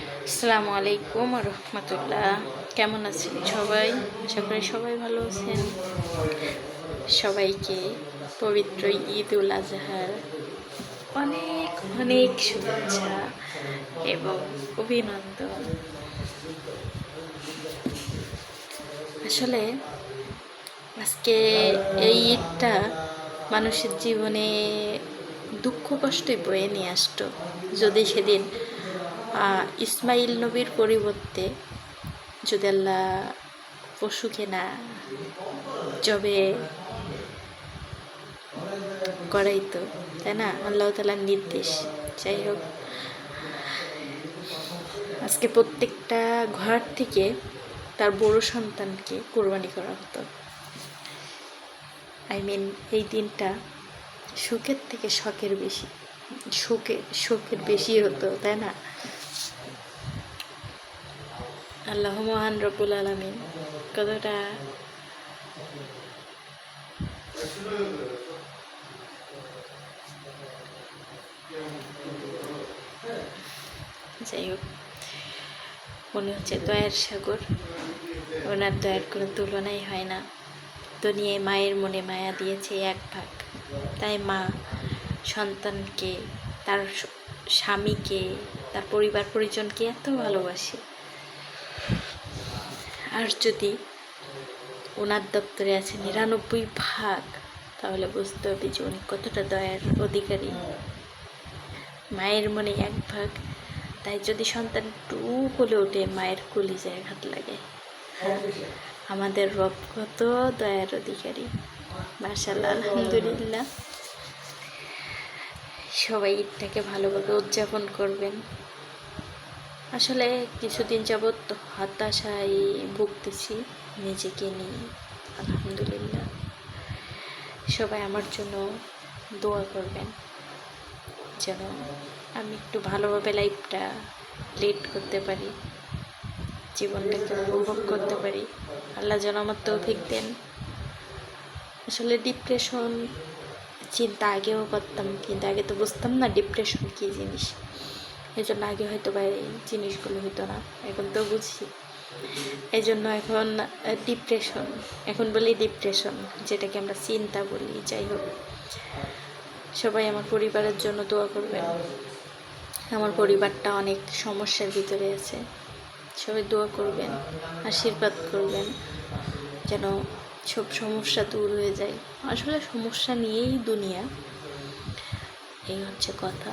আসসালামু আলাইকুম রহমতুল্লাহ। কেমন আছেন সবাই? আশা করি সবাই ভালো আছেন। সবাইকে পবিত্র ঈদ উল আজহার অনেক অনেক শুভেচ্ছা এবং অভিনন্দন। আসলে আজকে এই ঈদটা মানুষের জীবনে দুঃখ কষ্টই বয়ে নিয়ে আসতো। যদি সেদিন ইসমাইল নবীর পরিবর্তে যদি আল্লাহ পশুকে না জবে করাইতো, তাই না? আল্লাহ তালার নির্দেশ। যাই হোক আজকে প্রত্যেকটা ঘর থেকে তার বড় সন্তানকে কোরবানি করা হতো। আই মিন এই দিনটা সুখের থেকে শখের বেশি, সুখে শোকের বেশি হতো, তাই না? আল্লাহ মহান রবুল আলমিন। কতটা যাই হোক, মনে হচ্ছে দয়ার সাগর। ওনার দয়ার কোনো তুলনাই হয় না। দুনিয়ায় মায়ের মনে মায়া দিয়েছে এক ভাগ। তাই মা সন্তানকে, তার স্বামীকে, তার পরিবার পরিজনকে এত ভালোবাসে। আর যদি ওনার দপ্তরে আছে নিরানব্বই ভাগ তাহলে বুঝতে হবে যে উনি কতটা দয়ার অধিকারী। মায়ের মনে এক ভাগ তাই যদি সন্তান টু বলে ওঠে মায়ের কলিজায় আঘাত লাগে। হ্যাঁ, আমাদের রব কত দয়ার অধিকারী। মার্শাল্লাহ আলহামদুলিল্লাহ। সবাই ঈদটাকে ভালোভাবে উদযাপন করবেন। আসলে কিছুদিন যাবৎ হতাশায় ভুগতেছি নিজেকে নিয়ে, আলহামদুলিল্লাহ। সবাই আমার জন্য দোয়া করবেন, যেন আমি একটু ভালোভাবে লাইফটা লিড করতে পারি, জীবনটাকে উপভোগ করতে পারি। আল্লাহ যেন আমার তৌফিক দেন। আসলে ডিপ্রেশন চিন্তা আগেও করতাম, কিন্তু আগে তো বুঝতাম না ডিপ্রেশন কী জিনিস। এই জন্য আগে হয়তো বা এই জিনিসগুলো হতো না, এখন তো বুঝি। এই জন্য এখন ডিপ্রেশন এখন বলি ডিপ্রেশন যেটাকে আমরা চিন্তা বলি, যাই হোক। সবাই আমার পরিবারের জন্য দোয়া করবেন। আমার পরিবারটা অনেক সমস্যার ভিতরে আছে। সবাই দোয়া করবেন, আশীর্বাদ করবেন, যেন সব সমস্যা দূর হয়ে যায়। আসলে সমস্যা নিয়েই দুনিয়া, এই হচ্ছে কথা।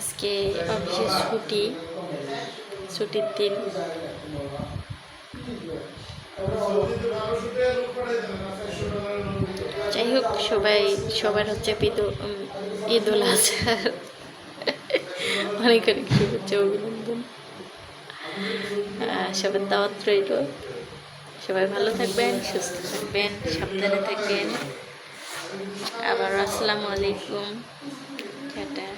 আজকে অফিসে ছুটি, ছুটির দিন। যাই হোক, সবাই, সবার হচ্ছে ঈদ ঈদ উল আজহার। অনেক অনেক শুভেচ্ছা, অভিনন্দন। সবার দাওয়াত রইল। সবাই ভালো থাকবেন, সুস্থ থাকবেন, সাবধানে থাকবেন। আবার আসসালামু আলাইকুম। টাটা।